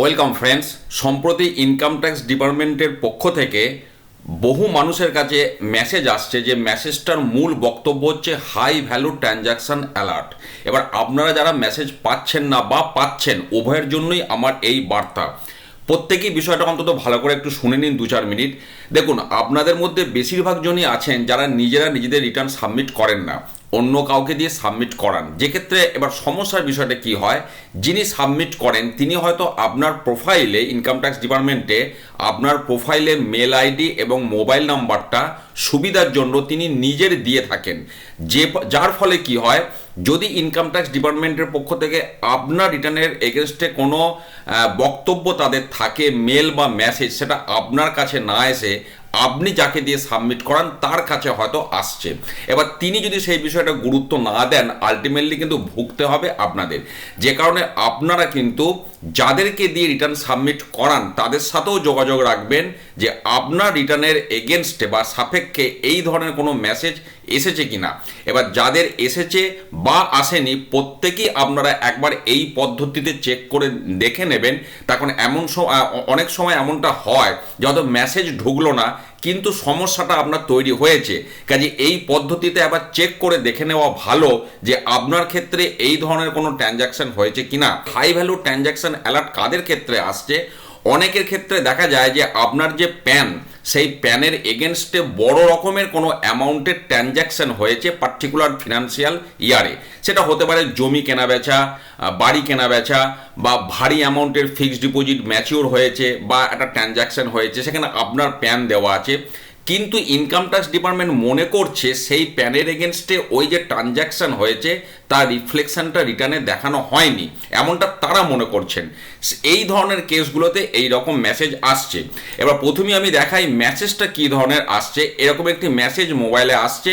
Welcome friends সম্প্রতি income tax ডিপার্টমেন্টের পক্ষ থেকে বহু মানুষের কাছে মেসেজ আসছে যে মেসেজটার মূল বক্তব্য হচ্ছে হাই ভ্যালু ট্রানজাকশন অ্যালার্ট এবার আপনারা যারা মেসেজ পাচ্ছেন না বা পাচ্ছেন, উভয়ের জন্যই আমার এই বার্তা। প্রত্যেকেই বিষয়টা অন্তত ভালো করে একটু শুনে নিন দু চার মিনিট। দেখুন, আপনাদের মধ্যে বেশিরভাগ জনই আছেন যারা নিজেরা নিজেদের রিটার্ন সাবমিট করেন না। অন্য কাউকে দিয়ে সাবমিট করান। যে ক্ষেত্রে এবার সমস্যার বিষয়টা কি হয়, যিনি সাবমিট করেন, তিনি হয়তো আপনার প্রোফাইলে ইনকাম ট্যাক্স ডিপার্টমেন্টে আপনার প্রোফাইলে মেল আইডি এবং মোবাইল নাম্বারটা সুবিধার জন্য তিনি নিজের দিয়ে থাকেন। যে যার ফলে কি হয়, যদি ইনকাম ট্যাক্স ডিপার্টমেন্টের পক্ষ থেকে আপনার রিটার্নের এগেনস্টে কোনো বক্তব্য তাদের থাকে মেল বা মেসেজ সেটা আপনার কাছে না এসে আপনি যাকে দিয়ে সাবমিট করান, তার কাছে হয়তো আসছে। এবার তিনি যদি সেই বিষয়টা গুরুত্ব না দেন আলটিমেটলি কিন্তু ভুগতে হবে আপনাদের। যে কারণে আপনারা কিন্তু যাদেরকে দিয়ে রিটার্ন সাবমিট করান, তাদের সাথেও যোগাযোগ রাখবেন যে আপনার রিটার্নের এগেনস্টে বা সাপেক্ষে এই ধরনের কোনো মেসেজ এসেছে কি না এবার যাদের এসেছে বা আসেনি, প্রত্যেকেই আপনারা একবার এই পদ্ধতিতে চেক করে দেখে নেবেন। তখন এমন অনেক সময় এমনটা হয় যত মেসেজ ঢুকলো না, কিন্তু সমস্যাটা আপনার তৈরি হয়েছে। কাজে এই পদ্ধতিতে আবার চেক করে দেখে নেওয়া ভালো যে আপনার ক্ষেত্রে এই ধরনের কোনো ট্রানজাকশন হয়েছে কিনা। হাই ভ্যালু ট্রানজাকশন অ্যালার্ট কাদের ক্ষেত্রে আসছে? অনেকের ক্ষেত্রে দেখা যায় যে আপনার যে প্যান, সেই প্যানের এগেনস্টে বড় রকমের কোনো অ্যামাউন্টের ট্রানজ্যাকশন হয়েছে পার্টিকুলার ফিনান্সিয়াল ইয়ারে সেটা হতে পারে জমি কেনা বেচা বাড়ি কেনা বেচা, বা ভারী অ্যামাউন্টের ফিক্সড ডিপোজিট ম্যাচিওর হয়েছে, বা একটা ট্রানজ্যাকশন হয়েছে, সেখানে আপনার প্যান দেওয়া আছে। কিন্তু ইনকাম ট্যাক্স ডিপার্টমেন্ট মনে করছে সেই প্যানের এগেনস্টে ওই যে ট্রানজ্যাকশন হয়েছে তার রিফ্লেকশনটা রিটার্নে দেখানো হয়নি, এমনটা তারা মনে করছেন। এই ধরনের কেসগুলোতে এই রকম মেসেজ আসছে। এবার প্রথমে আমি দেখাই মেসেজটা কী ধরনের আসছে। এরকম একটি মেসেজ মোবাইলে আসছে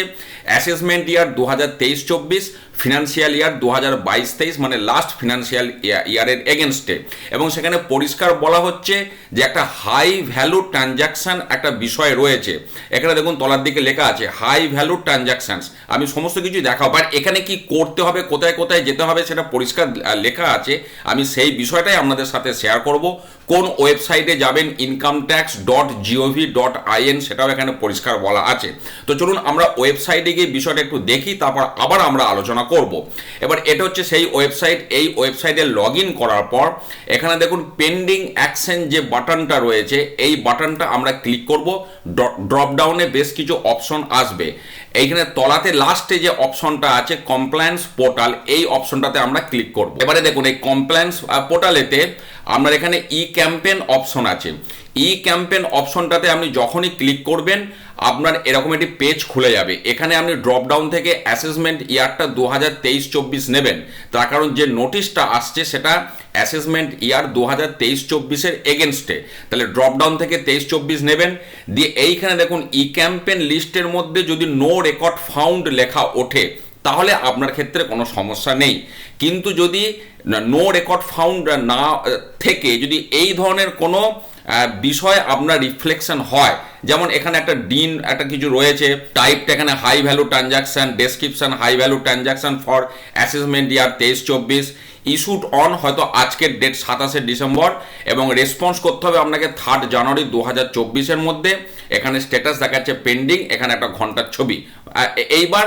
অ্যাসেসমেন্ট ইয়ার দু হাজার তেইশ চব্বিশ ফিনান্সিয়াল ইয়ার দু হাজার বাইশ তেইশ মানে লাস্ট ফিনান্সিয়াল ইয়ারের এগেনস্টে এবং সেখানে পরিষ্কার বলা হচ্ছে যে একটা হাই ভ্যালু ট্রানজাকশন একটা বিষয় রয়েছে। এখানে দেখুন তলার দিকে লেখা আছে হাই ভ্যালু ট্রানজাকশনস আমি সমস্ত কিছু দেখাবো। বাট এখানে কি করতে হবে কোথায় কোথায় যেতে হবে সেটা পরিষ্কার লেখা আছে। আমি সেই বিষয়টাই আপনাদের সাথে শেয়ার করব। কোন ওয়েবসাইটে যাবেন income tax dot GOV dot IN সেটাও এখানে পরিষ্কার বলা আছে। তো চলুন আমরা ওয়েবসাইটে গিয়ে বিষয়টা একটু দেখি, তারপর আবার আমরা আলোচনা করব। এবার এটা হচ্ছে সেই ওয়েবসাইট, এই ওয়েবসাইটে লগ ইন করার পর এখানে দেখুন পেন্ডিং অ্যাকশন যে বাটনটা রয়েছে, এই বাটনটা আমরা ক্লিক করব। ড্রপ ডাউনে বেশ কিছু অপশন আসবে। এইখানে তলাতে লাস্টে যে অপশনটা আছে কমপ্লায়েন্স পোর্টাল এই অপশনটাতে আমরা ক্লিক করব। এবারে দেখুন, এই কমপ্লায়েন্স পোর্টালেতে আমরা এখানে ই ক্যাম্পেন অপশন আছে। ই ক্যাম্পেন অপশনটাতে আপনি যখনই ক্লিক করবেন, আপনার এরকম একটি পেজ খুলে যাবে। এখানে আপনি ড্রপ ডাউন থেকে অ্যাসেসমেন্ট ইয়ারটা দু হাজার তেইশ চব্বিশ নেবেন। তার কারণ যে নোটিশটা আসছে, সেটা অ্যাসেসমেন্ট ইয়ার দু হাজার তেইশ চব্বিশের এগেনস্টে তাহলে ড্রপ ডাউন থেকে তেইশ চব্বিশ নেবেন। দিয়ে এইখানে দেখুন ই ক্যাম্পেন লিস্টের মধ্যে যদি নো রেকর্ড ফাউন্ড লেখা ওঠে, তাহলে আপনার ক্ষেত্রে কোনো সমস্যা নেই। কিন্তু যদি নো রেকর্ড ফাউন্ড না থেকে, যদি এই ধরনের কোনো বিষয় আপনার রিফ্লেকশন হয়। যেমন এখানে একটা ডিন একটা কিছু রয়েছে টাইপটা এখানে high value transaction description high value transaction for assessment year তেইশ চব্বিশ ইস্যুড অন হয়তো আজকের ডেট সাতাশে ডিসেম্বর, এবং রেসপন্স করতে হবে আপনাকে থার্ড জানুয়ারি দু হাজার চব্বিশের মধ্যে। এখানে স্ট্যাটাস দেখাচ্ছে পেন্ডিং এখানে একটা ঘণ্টার ছবি। এইবার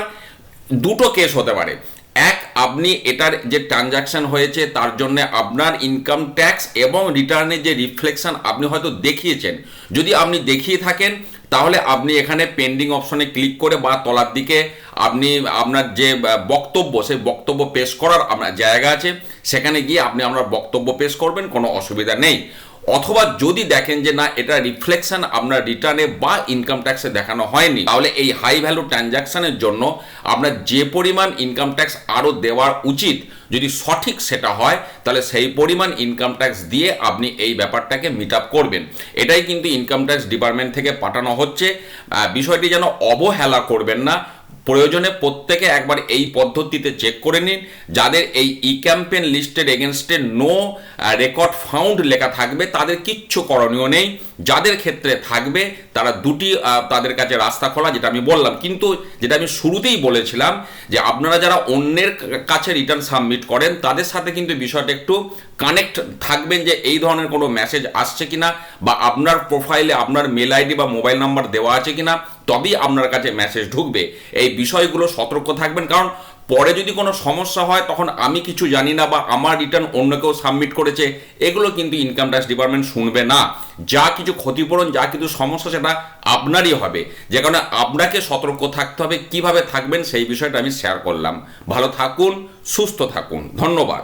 দুটো কেস হতে পারে। আপনি এটার যে ট্রানজাকশন হয়েছে, তার জন্য আপনার ইনকাম ট্যাক্স এবং রিটার্নের যে রিফ্লেকশন আপনি হয়তো দেখিয়েছেন। যদি আপনি দেখিয়ে থাকেন, তাহলে আপনি এখানে পেন্ডিং অপশনে ক্লিক করে বা তলার দিকে আপনি আপনার যে বক্তব্য, সেই বক্তব্য পেশ করার আপনার জায়গা আছে, সেখানে গিয়ে আপনি আপনার বক্তব্য পেশ করবেন, কোনো অসুবিধা নেই। অথবা যদি দেখেন যে না, এটা রিফ্লেকশন আপনার রিটার্নে বা ইনকাম ট্যাক্সে দেখানো হয়নি, তাহলে এই হাই ভ্যালু ট্রানজাকশনের জন্য আপনার যে পরিমাণ ইনকাম ট্যাক্স আরও দেওয়ার উচিত, যদি সঠিক সেটা হয়, তাহলে সেই পরিমাণ ইনকাম ট্যাক্স দিয়ে আপনি এই ব্যাপারটাকে মিট আপ করবেন। এটাই কিন্তু ইনকাম ট্যাক্স ডিপার্টমেন্ট থেকে পাঠানো হচ্ছে। বিষয়টি যেন অবহেলা করবেন না প্রয়োজনে প্রত্যেকে একবার এই পদ্ধতিতে চেক করে নিন। যাদের এই ই ক্যাম্পেন লিস্টের এগেনস্টে নো রেকর্ড ফাউন্ড লেখা থাকবে, তাদের কিচ্ছু করণীয় নেই। যাদের ক্ষেত্রে থাকবে, তারা দুটি তাদের কাছে রাস্তা খোলা, যেটা আমি বললাম। কিন্তু যেটা আমি শুরুতেই বলেছিলাম, যে আপনারা যারা অন্যের কাছে রিটার্ন সাবমিট করেন, তাদের সাথে কিন্তু বিষয়টা একটু কানেক্ট থাকবেন যে এই ধরনের কোনো মেসেজ আসছে কিনা, বা আপনার প্রোফাইলে আপনার মেল আইডি বা মোবাইল নাম্বার দেওয়া আছে কিনা। তবেই আপনার কাছে মেসেজ ঢুকবে। এই বিষয়গুলো সতর্ক থাকবেন, কারণ পরে যদি কোনো সমস্যা হয়, তখন আমি কিছু জানি না বা আমার রিটার্ন অন্য কেউ সাবমিট করেছে, এগুলো কিন্তু ইনকাম ট্যাক্স ডিপার্টমেন্ট শুনবে না। যা কিছু ক্ষতিপূরণ, যা কিছু সমস্যা, সেটা আপনারই হবে। যে কারণে আপনাকে সতর্ক থাকতে হবে, কীভাবে থাকবেন, সেই বিষয়টা আমি শেয়ার করলাম। ভালো থাকুন, সুস্থ থাকুন। ধন্যবাদ।